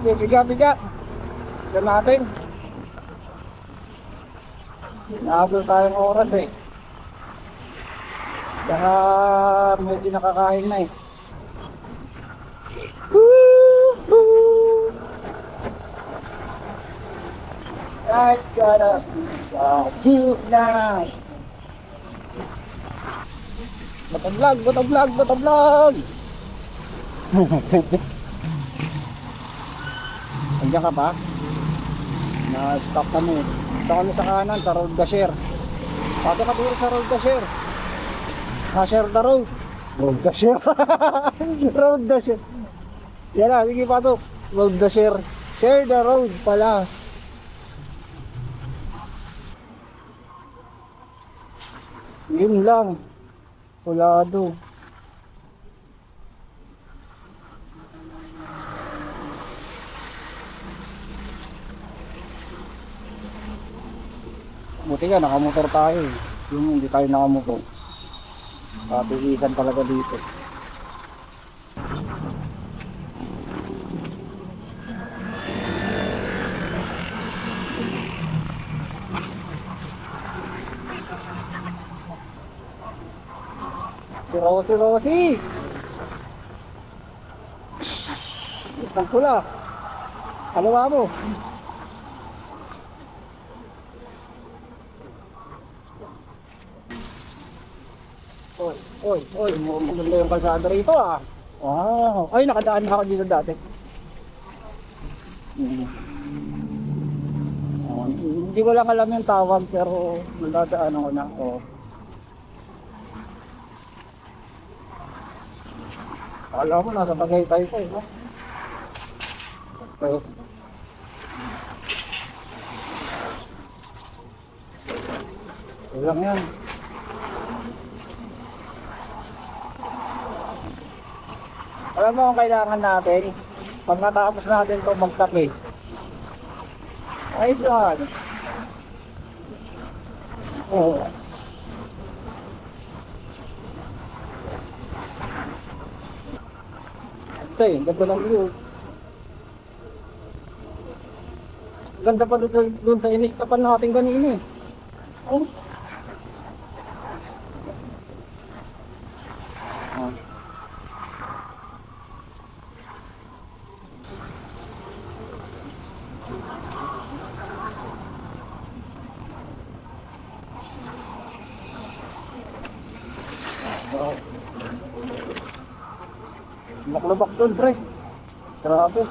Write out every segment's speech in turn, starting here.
Bibiga, biga. Diyan natin. Naabot tayong oras eh. Kaya medyo nakakain na eh. That's gotta be a cute night. Batablag, batablag, batablag! Andiyan ka pa? Na-stop kami. Dito kami sa kanan, sa road dasher. Pato ka sa road dasher. Na-share the road. Road dasher. road dasher. Yan na, sige pato. Road dasher. Share the road pala. Yun lang. Kulado. Buti nga, nakamotor tayo eh. Yung hindi tayo nakamotor. Kapilisan talaga dito. Si Rosie Rosie! Isang pula. Kalawa mo. Oy, oy, maganda yung kalsada rito ah. Wow. Ay, nakadaan na ako dito dati. Mm. Oh, hindi ko lang alam yung tawag pero nadadaanan ko na. Oh. Akala mo nasa Tagaytay pa eh. no? Pero, Walang yan. Alam mo ang kailangan natin? Pag natapos natin ito magkape. Ay, saan? Oo. Ito eh, ganda ng view. Ganda pa doon sa, doon sa inistapan natin kanina eh. Oh. Oh. Wow. Maklabak doon, pre. Grabe.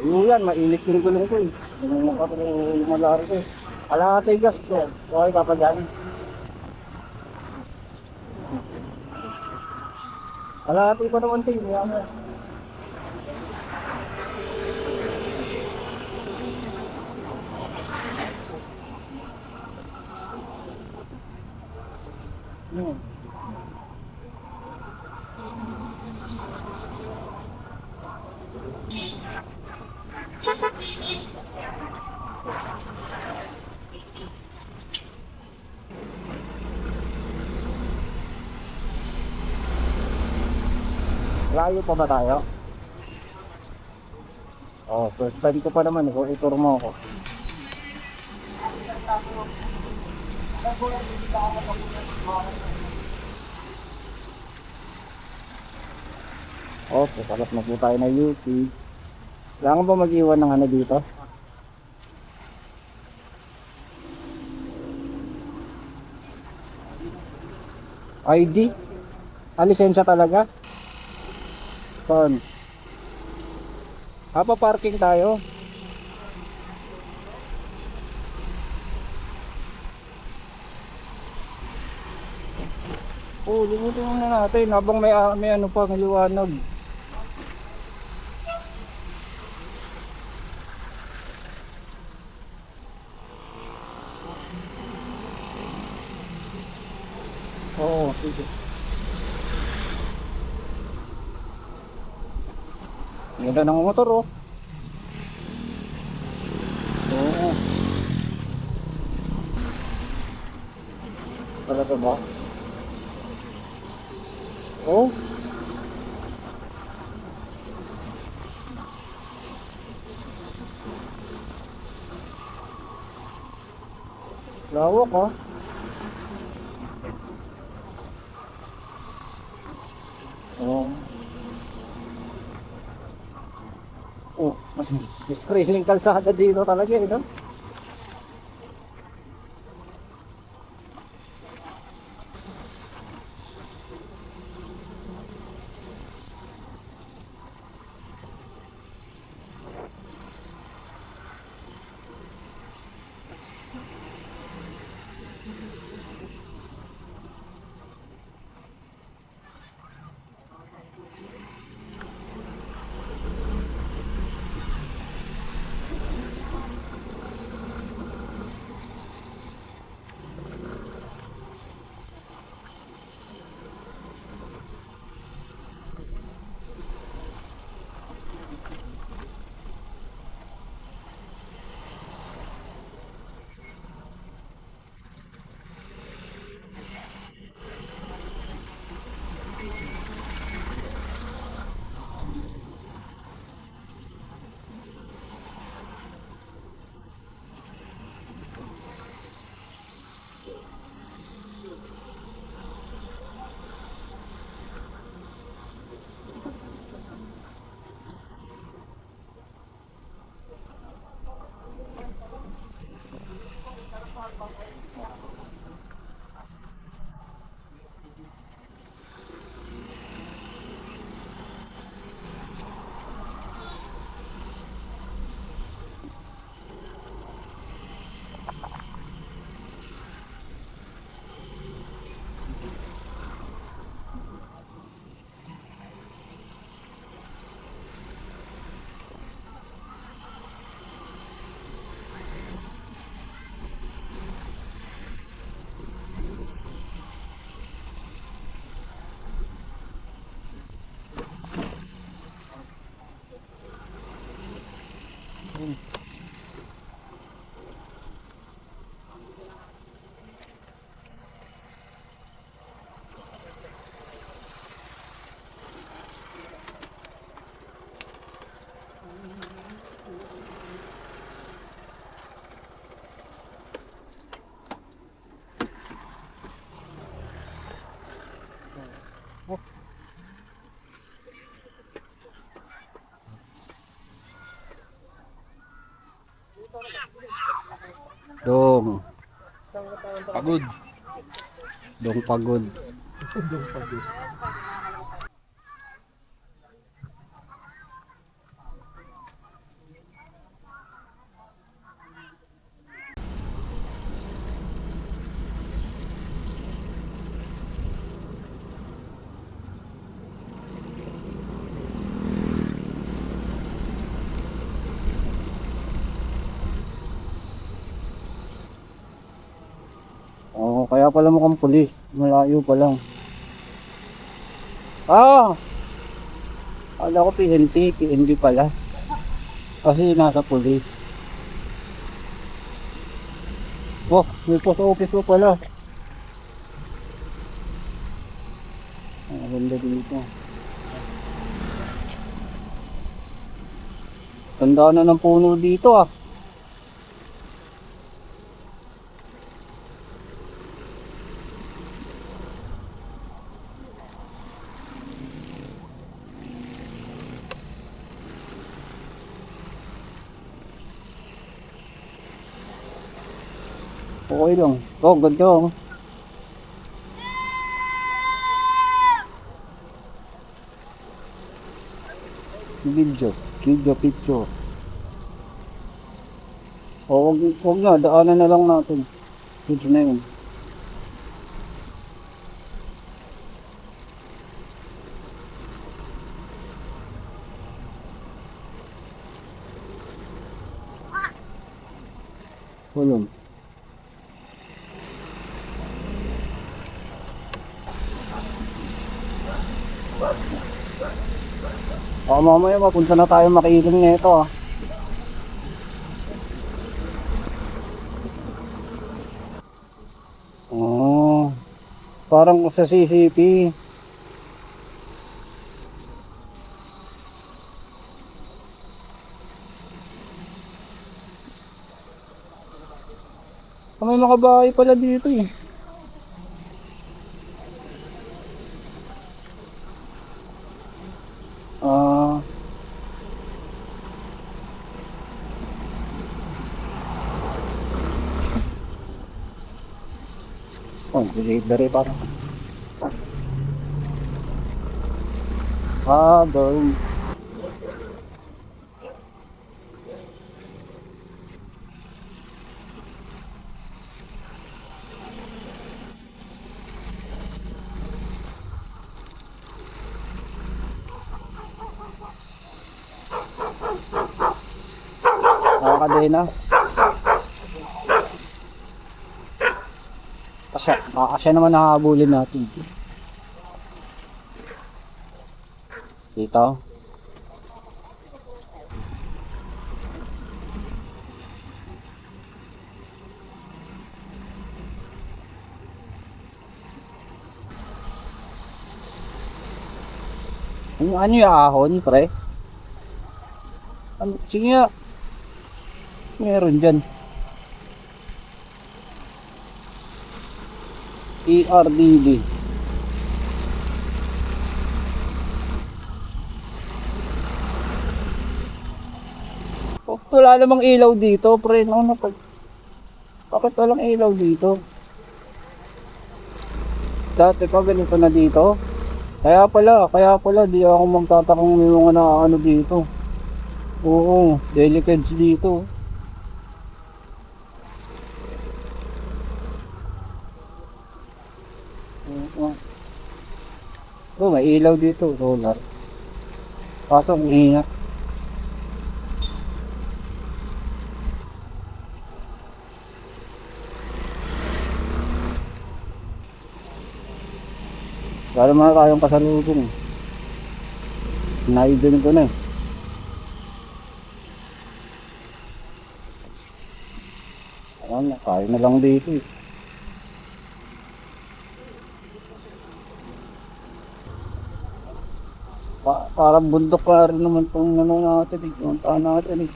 Ayun yan, mainit yung gulong ko eh. Yung makatulong malari ko eh. Alahati gas ko. Okay, papadyan. Alahati pa naman tayo. Kaya Hmm. Layo pa ba tayo? Oh, first time ko pa naman. Ikaw, itur mo ako. Okay, tapos na po tayo na UP. Kailangan ba mag-iwan ng ano dito? ID? Ah, lisensya talaga? Saan? Ah, pa-parking tayo. Oh, limutin muna natin habang may, ah, may ano pa, may liwanag. Oo, sige. Ang Ganda ng motor oh. Oo. Talaga ba? Oh. Lawak ah. Oh. Oh, may sariling kalsada dito talaga eh, no? Dong. Pagod. Dong pagod. Oo, kaya pala mukhang pulis. Malayo pa lang. Ah! Kala ko PNT, PNB pala. Kasi nasa pulis. Oh, may post office po pala. Ang ganda dito. Tanda na ng puno dito ah. Lang. Oh, ganda oh. Video. Video picture. Oh, wag, wag na. Daanan na lang natin. Page na yun. O oh, mamaya mapunta na tayo makiiling na ito. Ah. Oh. Parang sa CCP. Oh, ah, may mga bahay pala dito eh. Delivery parang. Ah, doon. Nakakadena. Kasi, kasi naman nakahabulin natin. Dito. Ano, ano yung ahon, pre? Ano, sige nga. Meron dyan. ERDD. Oh, wala namang ilaw dito, pre. Ano na pag... Bakit walang ilaw dito? Dati pa ganito na dito. Kaya pala, kaya pala di ako magtatakang may mga na ano dito. Oo, delicates dito. Oo. Oh, may ilaw dito, solar. Kaso ang ingat. Wala mga kayong kasalubong. Naidun ko na eh. Na, kaya na lang dito eh. Pa parang bundok ka rin naman itong ano natin eh. Puntahan natin eh.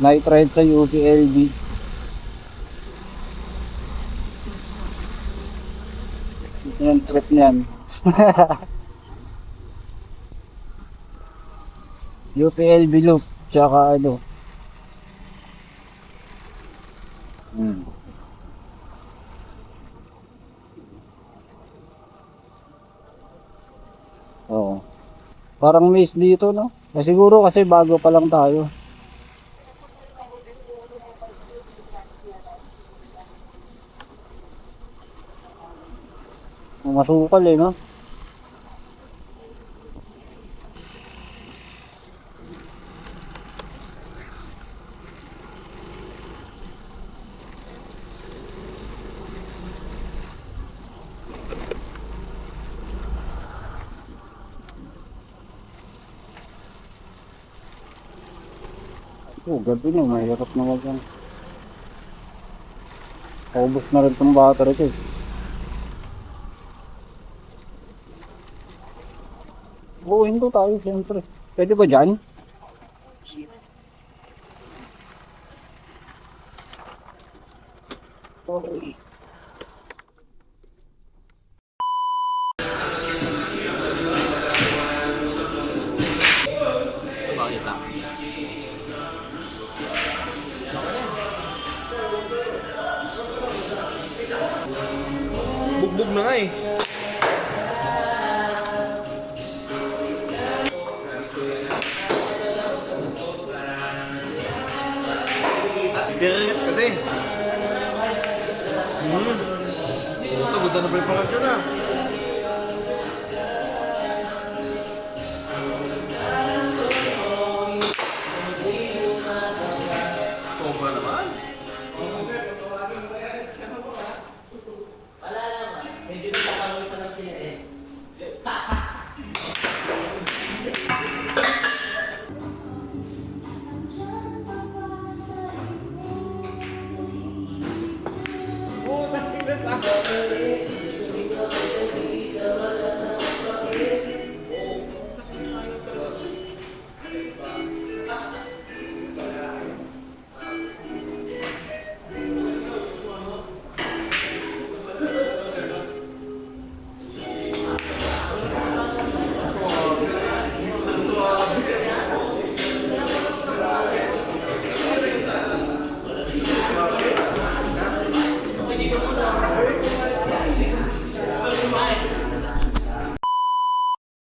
Night ride sa UPLB. Ito yung trip niyan. UPLB loop. Tsaka ano. Hmm. Oo. Parang miss dito, no? Eh, siguro kasi bago pa lang tayo. Masukal eh, no? Oh, gabi na, mahirap na wag yan. Paubos na rin itong battery ko eh. Oo, hinto tayo siyempre. Pwede ba dyan? Na eh. Direct kasi. Hmm. Ito, ganda na preparasyon ah.